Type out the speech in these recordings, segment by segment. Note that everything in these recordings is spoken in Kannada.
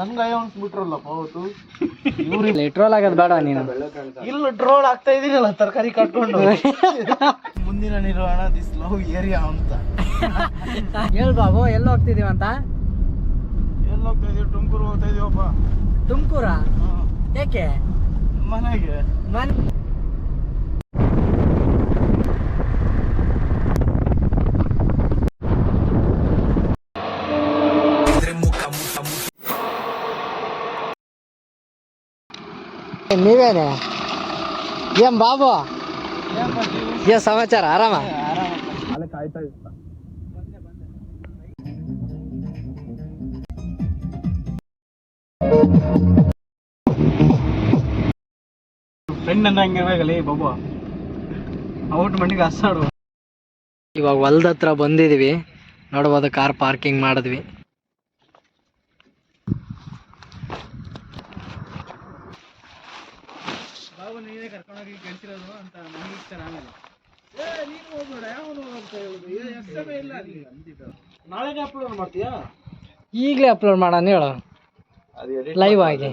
ನನ್ಗೆ ಲಿಟ್ರೋಲ್ ಆಗೋದು ಬೇಡ ನೀನು. ಇಲ್ಲ ಡ್ರೋಲ್ ಆಗ್ತಾ ಇದೀನಲ್ಲ ತರಕಾರಿ ಕಟ್ಕೊಂಡು. ಮುಂದಿನ ನಿರ್ವಹಣ ದಿಸ್ ಲವ್ ಏರಿಯಾ ಅಂತ. ಹೇಳ್ ಬಾಬು ಎಲ್ಲಿ ಹೋಗ್ತಿದೀವಿ ಅಂತ? ಎಲ್ಲಿ ಹೋಗ್ತಾ ಇದೀವಿ? ತುಮಕೂರು ಹೋಗ್ತಾ ಇದೀವಪ್ಪ. ತುಮಕೂರ? ಯಾಕೆ ಮನೆಗೆ. ಮನ್ ನೀವೇನೆ? ಏನ್ ಬಾಬು? ಏನ್ ಸಮಾಚಾರ? ಆರಾಮ? ಫ್ರೆಂಡ್ ಅಂದ್ರೆ ಹಂಗಿರ್ಬೇಕಲ್ಲ ಈ ಬಾಬು. ಔಟ್ ಮಂಡಿಗೆ ಹಸಾಡು ಇವಾಗ ಹೊಲ್ದ ಹತ್ರ ಬಂದಿದೀವಿ. ನೋಡ್ಬೋದು ಕಾರ್ ಪಾರ್ಕಿಂಗ್ ಮಾಡಿದ್ವಿ ಬಾಬು ನೀನೇ ಕಲ್ತಿರೋದು ಗೆಲ್ತಿರೋದು ಅಂತ ನನಗೆ ಇಷ್ಟ ಆಮೇಲೆ ಏ ನೀನು ಹೋಗ್ಬೇಡ ಯಾವನು ಅಂತ ಹೇಳುದು? ಏ ಎಷ್ಟೇ ಇಲ್ಲ ಅಲ್ಲಿ ಅಂತಿದ್ದು ನಾಳೆಗೆ ಅಪ್ಲೋಡ್ ಮಾಡ್ತೀಯಾ? ಈಗಲೇ ಅಪ್ಲೋಡ್ ಮಾಡೋಣ ಹೇಳು. ಲೈವ್ ಆಗಿ.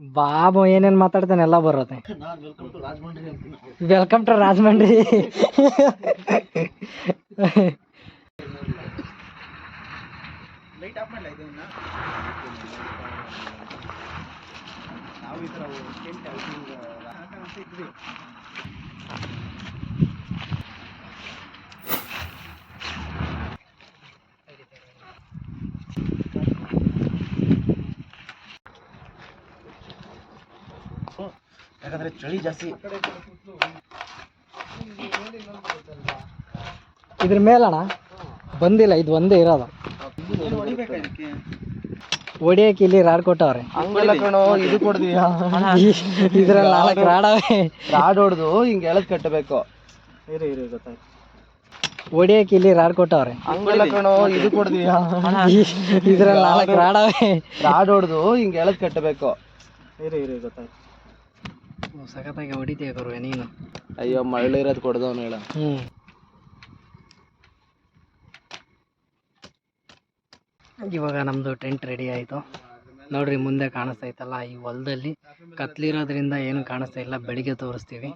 ಬಾಬು ಏನೇನು ಮಾತಾಡ್ತಾನೆ ಎಲ್ಲ ಬರುತ್ತೆ. ನಾನು welcome to Rajahmundry welcome to Rajahmundry. Light off ಮಾಡಲ ಇದನ್ನ? ನಾವು ಈ ಥರ ಟೆಂಟ್ ಅಂತ ಇದ್ವಿ ಯಾಕಂದ್ರೆ ಚಳಿ ಜಾಸ್ತಿ. ಇದ್ರ ಮೇಲಣ ಬಂದಿಲ್ಲ ಇದು ಒಂದೇ ಇರೋದು. ಏನು ಹೊಡಿಬೇಕಾ ಇದಕ್ಕೆ? ಹೊಡಿಯಕ್ಕೆ ಇಲ್ಲಿ ರಾಡ್ ಕೊಟ್ಟವ್ರೆ. ಹಂಗಲ್ಲ ಕಣೋ ಇದು ಕೊಡ್ತೀವಿ ಇದ್ರಲ್ಲಿ ನಾಲ್ಕು ರಾಡವೆ ರಾಡ್ ಹೊಡೆದು ಹಿಂಗೆ ಎಳದ್ ಕಟ್ಟಬೇಕು ಇರು ಇರು ಗೊತ್ತಾಯ್ತು ಹೊಡಿಯಕ್ಕೆ ಇಲ್ಲಿ ರಾಡ್ ಕೊಟ್ಟವ್ರೆ. ಹಂಗಲ್ಲ ಕಣೋ ಇದು ಕೊಡ್ತೀವಿ ಇದ್ರಲ್ಲಿ ನಾಲ್ಕು ರಾಡವೆ ರಾಡ್ ಹೊಡೆದು ಹಿಂಗೆ ಎಳದ್ ಕಟ್ಟಬೇಕು ಇರು ಇರು ಗೊತ್ತಾಯ್ತು ಸಖತ್ತಾಗಿ ಹೊಡಿತೀಯ ಗುರುವೆ ನೀನು. ಅಯ್ಯೋ ಮಳ್ಳು ಇರೋದು ಕೊಡ್ದವನು ಹೇಳ. ಹ್ಮ್. ಇವಾಗ ನಮ್ಮದು ಟೆಂಟ್ ರೆಡಿ ಆಯ್ತು. ನೋಡ್ರಿ, ಮುಂದೆ ಕಾಣಿಸ್ತಾ ಐತಲ್ಲ ಈ ಹೊಲದಲ್ಲಿ. ಕತ್ಲಿರೋದ್ರಿಂದ ಏನು ಕಾಣಿಸ್ತಾ ಇಲ್ಲ, ಬೆಳಿಗ್ಗೆ ತೋರಿಸ್ತೀವಿ.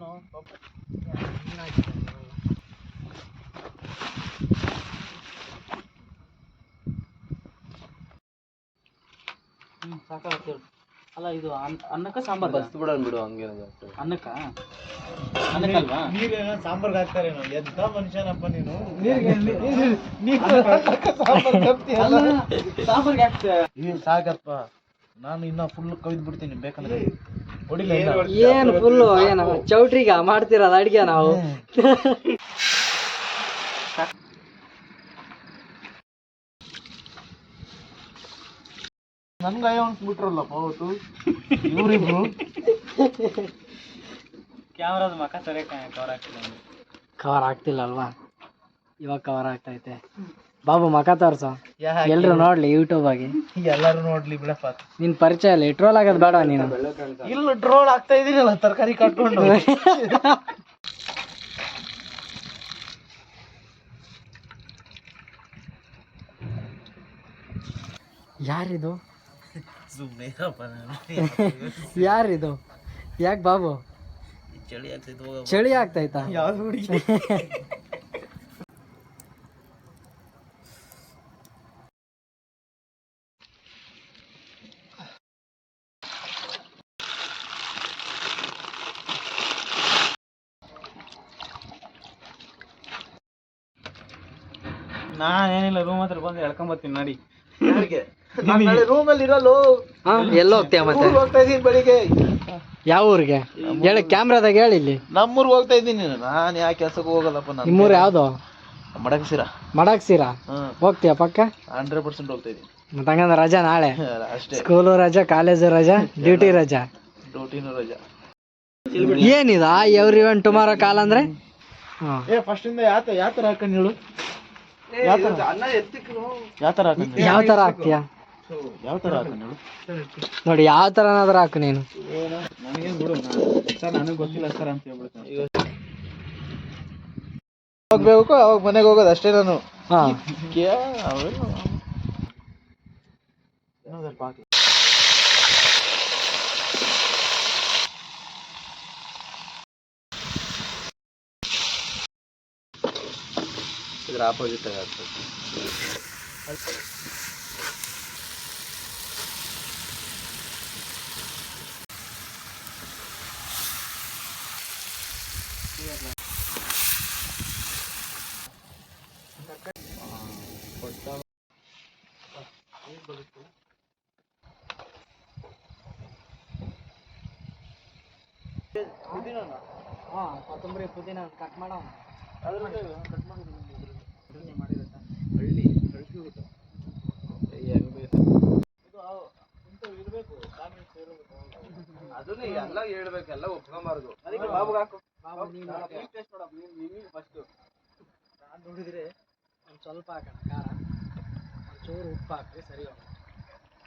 ಸಾಕಾಗ್ತದೆ ಅಲ್ಲ ಇದು ಅನ್ನಕ್ಕ ಸಾಂಬಾರ್ ಬಸ್ತು ಬಿಡೋಣ ಬಿಡು ಹಂಗೆ ಅನ್ನಕ್ಕ? ಅನ್ನಕ್ಕಲ್ವಾ? ನೀರೇನ ಸಾಂಬಾರ್ಗೆ ಹಾಕ್ತಾರೆ ಎಂತ ಮನುಷ್ಯನಪ್ಪ ನೀನು? ಸಾಂಬಾರ್ಗೆ ನೀನು ಸಾಕಪ್ಪ ನಾನು ಇನ್ನ ಫುಲ್ ಕವಿದ್ ಬಿಡ್ತೀನಿ ಬೇಕಂದ್ರೆ ಏನು ಫುಲ್ಲು ಏನು ಚೌಟ್ರಿಗ? ಮಾಡ್ತಿರೋದು ಅಡಿಗೆ ನಾವು? ನನ್ಗೆ ಗಾಯ ಅನ್ಸ್ಬಿಟ್ರಲ್ಲಪ್ಪ ಅವತ್ತು ಇವ್ರಿಬ್ರು. ಕ್ಯಾಮ್ರಾದ ಮಕ ಸರಿ ಕವರ್ ಆಗ್ತಿಲ್ಲ ಕವರ್ ಆಗ್ತಿಲ್ಲ ಅಲ್ವಾ? ಇವಾಗ ಕವರ್ ಆಗ್ತೈತೆ. ಬಾಬು ಮಕ ತೋರ್ಸ. ಎಲ್ರು ನೋಡ್ಲಿ ಯೂಟ್ಯೂಬ್ ಆಗಿ. ಎಲ್ಲರೂ ನೋಡ್ಲಿ ಬಿಡಪ್ಪ. ನಿನ್ ಪರಿಚಯ ಇಲ್ಲ ಟ್ರೋಲ್ ಆಗೋದು ಬೇಡ ನೀನು? ಇಲ್ಲ ಟ್ರೋಲ್ ಆಗ್ತಾ ಇದೀನಲ್ಲ ತರಕಾರಿ ಕಟ್ಕೊಂಡು. ಯಾರಿದು? ಸುಮ್ಮನೆ ಯಾರಿದು? ಯಾಕೆ ಬಾಬು? ಚಳಿ ಆಗ್ತೈತೆ ಚಳಿ ಆಗ್ತೈತಾ ಯಾವ್ದು ಹುಡುಗಿ? ನಾನೇನಿಲ್ಲ ರೂಮ್ ಹತ್ರ ಬಂದು ಎಳ್ಕೊಂಬತ್ತೀನಿ ನಡಿ. ರೂಮ್ ಅಲ್ಲಿ ಇರಲ್ಲ. ಹಾ ಎಲ್ಲ ಹೋಗ್ತೀಯ ಮತ್ತೆ? ಹೋಗ್ತಾ ಇದೀನಿ ಬೆಳಿಗ್ಗೆ. ಯಾವ ಊರಿಗೆ? ಹೇಳಿ ಕ್ಯಾಮ್ರಾದಾಗ ಹೇಳಿ ಇಲ್ಲಿ. ನಮ್ಮೂರ್ಗೆ ಹೋಗ್ತಾ ಇದ್ದೀನಿ ನಾನು. ಯಾಕೆ ಕೆಲ್ಸಕ್ಕೆ ಹೋಗಲ್ಲಪ್ಪ ನಾನು ನಿಮ್ಮೂರು ಯಾವ್ದು? ಮಡಗಸಿರ ಮಡಕ್ಸಿರಾ? ಹ್ಮ್ ಹೋಗ್ತೀಯ ಪಕ್ಕ? ಹಂಡ್ರೆಡ್ ಪರ್ಸೆಂಟ್ ಹೋಗ್ತಾ ಇದ್ದೀನಿ. ಮತ್ತೆ ಹಂಗಂದ್ರೆ ರಜಾ ನಾಳೆ? ಅಷ್ಟೇ. ಸ್ಕೂಲು ರಜಾ ಕಾಲೇಜು ರಜಾ ಡ್ಯೂಟಿ ರಜಾ? ಡ್ಯೂಟಿನೂ ರಜಾ. ಏನಿದ? ಎವ್ರಿ ಒನ್ ಟುಮಾರೋ ಕಾಲ್ ಅಂದ್ರೆ. ಏ ಫಸ್ಟ್ ಇಂದ ಯಾವ ಯಾವ ತರ ಹಾಕೊಂಡು ಹೇಳು? ಯಾವ ತರ? ಯಾವ ತರ ಹಾಕ್ತೀಯ? ಯಾವ ನೋಡಿ? ಯಾವ ತರನಾದ್ರೂ ಹಾಕು ನೀನು. ಸರ್ ನನಗೆ ಗೊತ್ತಿಲ್ಲ ಸರ್ ಅಂತ ಹೇಳ್ಬಿಡ್ತೀನಿ. ಹೋಗ್ಬೇಕು ಅವಾಗ ಮನೆಗೆ ಹೋಗೋದು ಅಷ್ಟೇ ನಾನು. ಹಾ. ಇದ್ರ ಆಪೋಸಿಟ್ ಆಗ್ತದೆ ಹಾಂ ಕೊತ್ತಂಬರಿ ಪುದೀನ ಕಟ್ ಮಾಡೋ ಎಲ್ಲ ಒಪ್ಕೊಂಬಾರ್ದು ಅದಕ್ಕೆ ಬಾಬುಗೆ ಹಾಕು ಟೇಸ್ಟ್ ನೋಡಪ್ಪ ನೀನು ಫಸ್ಟ್ ನಾನು ನೋಡಿದ್ರೆ ಒಂದು ಸ್ವಲ್ಪ ಹಾಕೋಣ ಖಾರ ಚೂರು ಉಪ್ಪು ಹಾಕ್ರಿ ಸರಿ ಹೋಗೋಣ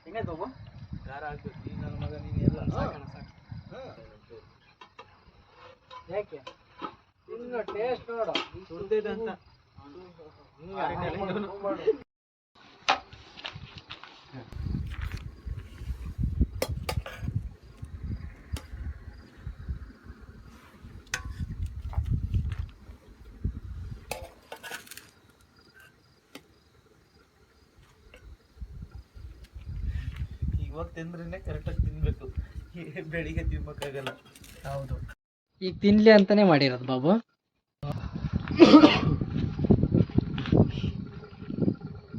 ಹೆಂಗಾಯ್ತು ಬಾಬು ಖಾರ ಹಾಕ್ಬೇಕು ನೀನು ನನ್ನ ಮಗ ನೀನು ಎಲ್ಲ ಸಾಕಣ ಸಾಕು ಯಾಕೆ ಇನ್ನು ಟೇಸ್ಟ್ ನೋಡು ಸುಳ್ದಿದೆ ಅಂತ ಇವಾಗ ತಿಂದ್ರೇನೆ ಕರೆಕ್ಟಾಗಿ ತಿನ್ಬೇಕು. ಬೆಳಿಗ್ಗೆ ತಿನ್ಬೇಕಾಗಲ್ಲ. ಹೌದು. ಈಗ ತಿನ್ಲಿ ಅಂತಾನೆ ಮಾಡಿರೋದು ಬಾಬು.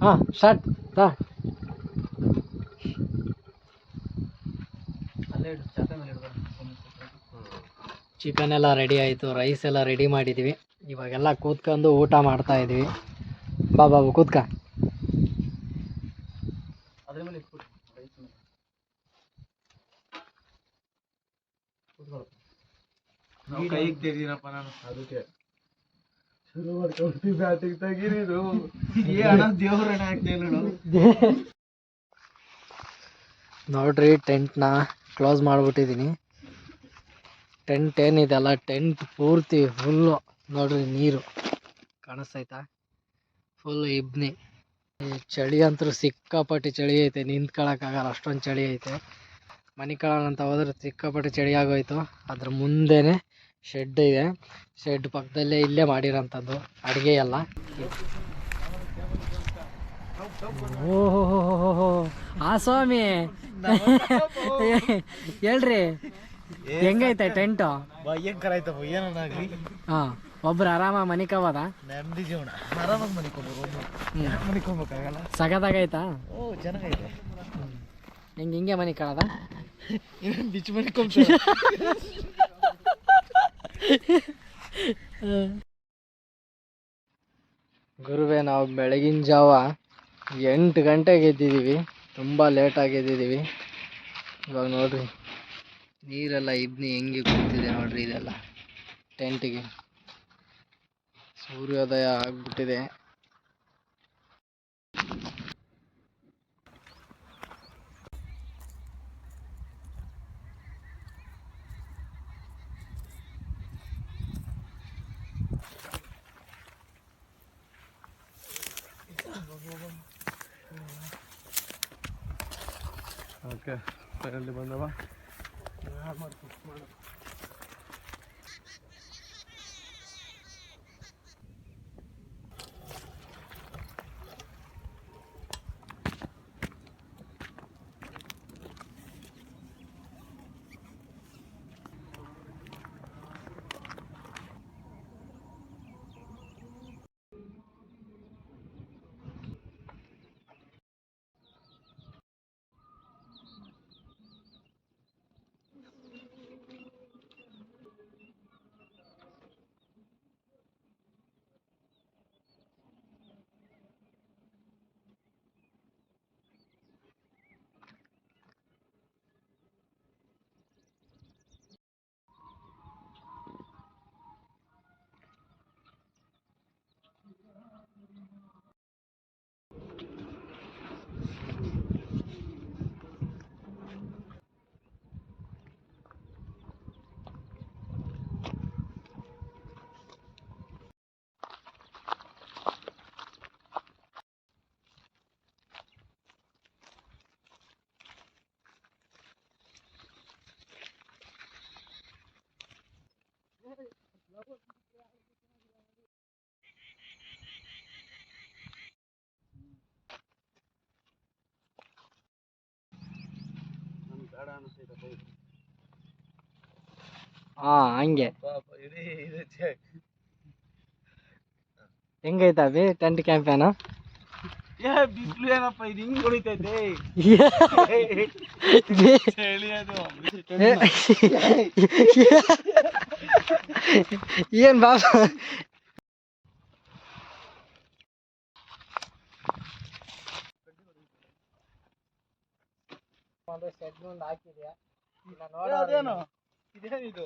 ಹಾ ಸ್ಟಾರ್ಟ್ ತಾ ಚಿಕನ್ ಎಲ್ಲ ರೆಡಿ ಆಯಿತು ರೈಸ್ ಎಲ್ಲ ರೆಡಿ ಮಾಡಿದ್ದೀವಿ ಇವಾಗೆಲ್ಲ ಕೂತ್ಕೊಂಡು ಊಟ ಮಾಡ್ತಾ ಇದ್ದೀವಿ ಬಾ ಬಾಬು ಕೂತ್ಕ ಅದ್ರ ಮೇಲೆ ಇಟ್ಬಿಟ್ಟು ರೈಸ್ ಮೇಲೆ ನಾವು ಕೈಗೆ ತೆರೀನಪ್ಪ ನಾನು. ಅದಕ್ಕೆ ಶುರು ಮಾಡ್ಕೊಂಡು ಬ್ಯಾಟಿಗೆ ತೆಗೀರಿದು ಏ ಅಣ್ಣ ದೇವ್ರ ಅಣ್ಣ ನೋಡ್ರಿ ಟೆಂಟ್ನ ಕ್ಲೋಸ್ ಮಾಡಿಬಿಟ್ಟಿದ್ದೀನಿ ಟೆಂಟ್ ಏನಿದೆಲ್ಲ ಟೆಂಟ್ ಪೂರ್ತಿ ಫುಲ್ಲು ನೋಡ್ರಿ ನೀರು. ಕಾಣಿಸ್ತೈತಾ ಫುಲ್ ಇಬ್ನಿ. ಚಳಿ ಅಂತೂ ಸಿಕ್ಕಾಪಟ್ಟೆ ಚಳಿ ಐತೆ ನಿಂತ್ಕೊಳಕ್ಕಾಗಲ್ಲ ಅಷ್ಟೊಂದು ಚಳಿ ಐತೆ. ಮನೆ ಅಂತ ಹೋದ್ರೆ ಸಿಕ್ಕಾಪಟ್ಟೆ ಚಳಿ ಆಗೋಯ್ತು ಅದ್ರ ಮುಂದೆನೇ ಶೆಡ್ ಇದೆ. ಶೆಡ್ ಪಕ್ಕದಲ್ಲೇ ಇಲ್ಲೇ ಮಾಡಿರೋಂಥದ್ದು. ಅಡುಗೆ ಎಲ್ಲ. ಓಹೋ ಆ ಸ್ವಾಮಿ. ಹೇಳ್ರಿ. ಹೆಂಗೈತೆ ಟೆಂಟು? ಭಯಂಕರ ಆಯ್ತಪ್ಪ ಏನಾಗ್ಲಿ ಹಾಂ ಒಬ್ರು ಆರಾಮ ಮನಿಕವದ ನೆಮ್ಮದಿ ಜೀವನ. ಆರಾಮಾಗಿ ಹ್ಞೂ ಮನಿಕೋಬೇಕಾಗಲ್ಲ ಸಗದಾಗೈತಾ ಓ ಚೆನ್ನಾಗೈತೆ. ಹೆಂಗೆ ಹಿಂಗೆ ಮನಿ ಕಳದ ಬಿಚ್ಚು ಗುರುವೆ ನಾವು ಬೆಳಗಿನ ಜಾವ ಎಂಟು ಗಂಟೆಗೆ ಎದ್ದಿದ್ದೀವಿ. ತುಂಬ ಲೇಟಾಗಿ ಎದ್ದಿದ್ದೀವಿ. ಇವಾಗ ನೋಡ್ರಿ ನೀರೆಲ್ಲ ಇಬ್ನಿ ಹೆಂಗೆ ಕೂತಿದೆ ನೋಡ್ರಿ ಇದೆಲ್ಲ. ಟೆಂಟಿಗೆ ಸೂರ್ಯೋದಯ ಆಗ್ಬಿಟ್ಟಿದೆ. ಓಕೆ ಫೈನಲಿ ಬಂದವ? ನಮ್ಗೆ ಹಾ ಹಂಗೆ ಹೆಂಗೈತ ಅಭಿ ಟೆಂಟ್ ಕ್ಯಾಂಪೇನು ಏ ಬಿಸ್ಲು ಏನಪ್ಪ ಇದು ಹಿಂಗ್ ಹೊಡಿತೈತೆ ಚಳಿ ಅದು ಏನ್ ಬಾಬಾ ಹಾಕಿದ್ಯಾ ಇಲ್ಲ ಅದೇನು? ಇದೇನಿದು?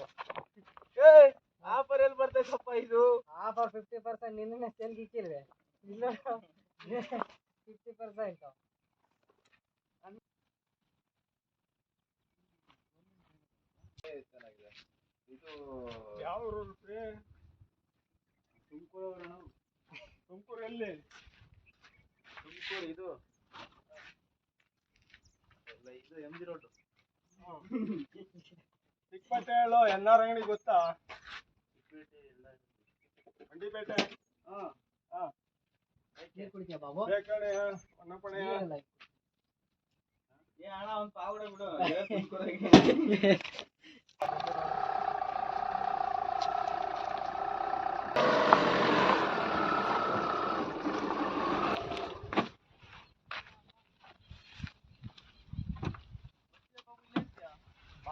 ಏ ಆಫರ್ ಎಲ್ಲಿ ಬರ್ತೈತಪ್ಪ ಇದು? ಆಫರ್ ಫಿಫ್ಟಿ ಪರ್ಸೆಂಟ್ ನಿನ್ನೆ ಸೇಲ್ ಇಕ್ಕಿಲ್ವೆ? ಇಲ್ಲ ಫಿಫ್ಟಿ ಪರ್ಸೆಂಟ್ ಇದು ಯಾವ ತುಮಕೂರು ತುಮಕೂರು ಎಲ್ಲಿ? ತುಮಕೂರು ಇದು? ಇದು ಎಂ ಜಿ ರೋಡ್ ಚಿಕ್ಕಪೇಟೆಯಲ್ಲೋ ಎನ್ ಆರ್ ಅಂಗಡಿ ಗೊತ್ತಾ? ಮಂಡಿಪೇಟೆ ಹಾ. ಹಾ. ಏ ಅಣ್ಣ ಒಂದು ಪಾವಡೆ ಬಿಡು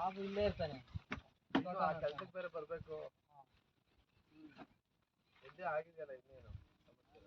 ಬಾಬು ಇಲ್ಲೇ ಇರ್ತಾನೆ. ಆ ಕೆಲ್ಸಕ್ಕೆ ಬೇರೆ ಬರ್ಬೇಕು. ಹೆಜ್ಜೆ ಆಗಿದೆಯಲ್ಲ ಇನ್ನೇನು? ಸಮಸ್ಯೆ